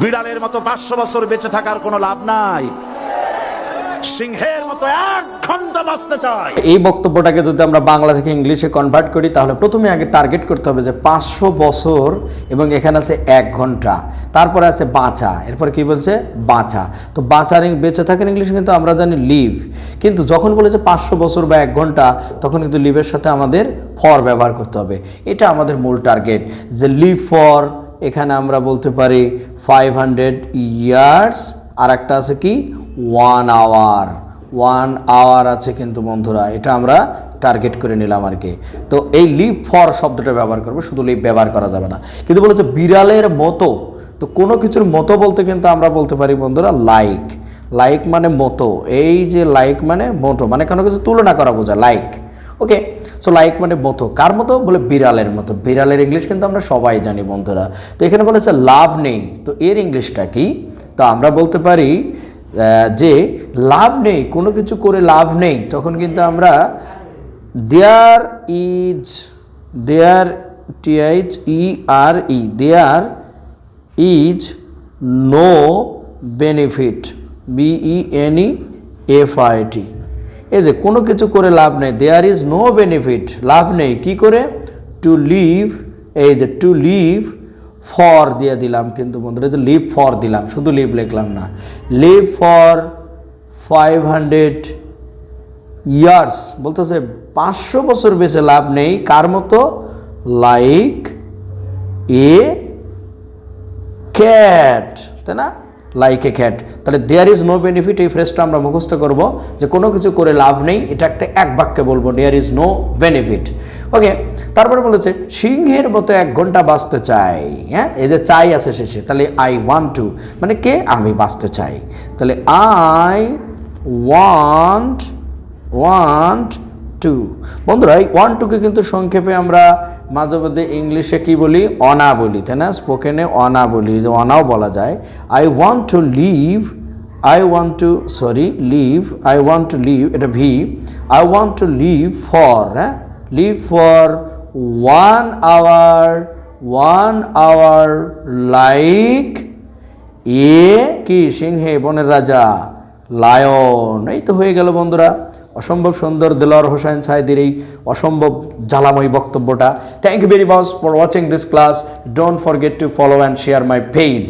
বিড়ালের মতো পাঁচশো বছর বেঁচে থাকার কোনো লাভ নাই। সিংহের মতো এক ঘণ্টা বাঁচতে এই বক্তব্যটাকে যদি আমরা বাংলা থেকে ইংলিশে কনভার্ট করি, তাহলে প্রথমে আগে টার্গেট করতে হবে যে পাঁচশো বছর এবং এখানে আছে এক ঘণ্টা। তারপরে আছে বাঁচা। এরপর কি বলছে? বাঁচা। তো বাঁচার বেঁচে থাকেন ইংলিশে কিন্তু আমরা জানি লিভ কিন্তু যখন বলেছে পাঁচশো বছর বা এক ঘণ্টা, তখন কিন্তু লিভের সাথে আমাদের ফর ব্যবহার করতে হবে। এটা আমাদের মূল টার্গেট যে লিভ ফর এখানে আমরা বলতে পারি ফাইভ হান্ড্রেড ইয়ার্স আর একটা আছে কি? ওয়ান আওয়ার ওয়ান আওয়ার আছে কিন্তু বন্ধুরা, এটা আমরা টার্গেট করে নিলাম আর কি। তো এই লিপ ফর শব্দটা ব্যবহার করব, শুধু লিভ ব্যবহার করা যাবে না। কিন্তু বলেছে বিড়ালের মতো। তো কোনো কিছুর মতো বলতে কিন্তু আমরা বলতে পারি বন্ধুরা লাইক লাইক মানে মতো। এই যে লাইক মানে মতো মানে কোনো কিছু তুলনা করা বোঝা লাইক ওকে সো লাইক মানে মতো, কার মতো? বলে বিড়ালের মতো। বিড়ালের ইংলিশ কিন্তু আমরা সবাই জানি বন্ধুরা। তো এখানে বলেছে লাভ নেই। তো এর ইংলিশটা কি? তো আমরা বলতে পারি যে লাভ নেই, কোনো কিছু করে লাভ নেই, তখন কিন্তু আমরা there is, there T H E R E, there is no benefit B E N E F এই যে কোনো কিছু করে লাভ নেই। দেয়ার ইজ নো বেনিফিট লাভ নেই। কি করে? টু লিভ এই যে টু লিভ ফর দিয়ে দিলাম কিন্তু বন্ধুরা যে লিভ ফর দিলাম। শুধু লিভ লিখলাম না। Live for five hundred years বলতেছে পাঁচশো বছর বেশি লাভ নেই। কার মতো? লাইক এ ক্যাট তাই না? লাইক এ ক্যাট তাহলে দেয়ার ইজ নো বেনিফিট এই ফ্রেজটা আমরা মুখস্থ করব যে কোনো কিছু করে লাভ নেই, এটা একটা এক বাক্যে বলব there is no benefit okay তারপরে বলেছে, সিংহের মতো এক ঘণ্টা বাঁচতে চাই। হ্যাঁ এই যে চাই আছে শেষে, তাহলে আই ওয়ান টু মানে কে? আমি বাঁচতে চাই। তাহলে আই ওয়ান্ট ওয়ান্ট টু বন্ধুরা, এই ওয়ান টুকে কিন্তু সংক্ষেপে আমরা মাঝে মধ্যে ইংলিশে কি বলি? অনা বলি, তাই না? স্পোকেনে অনা বলি, যে অনাও বলা যায়। I want to live I want to sorry live I want to live এটা V I want to live for হ্যাঁ? Live for one hour one hour like a কি? সিংহে, বনের রাজা লায়ন এই তো হয়ে গেল বন্ধুরা। অসম্ভব সুন্দর দেলোয়ার হোসেন সাহেদের এই অসম্ভব জ্বালাময় বক্তব্যটা। Thank you very much for watching this class don't forget to follow and share my page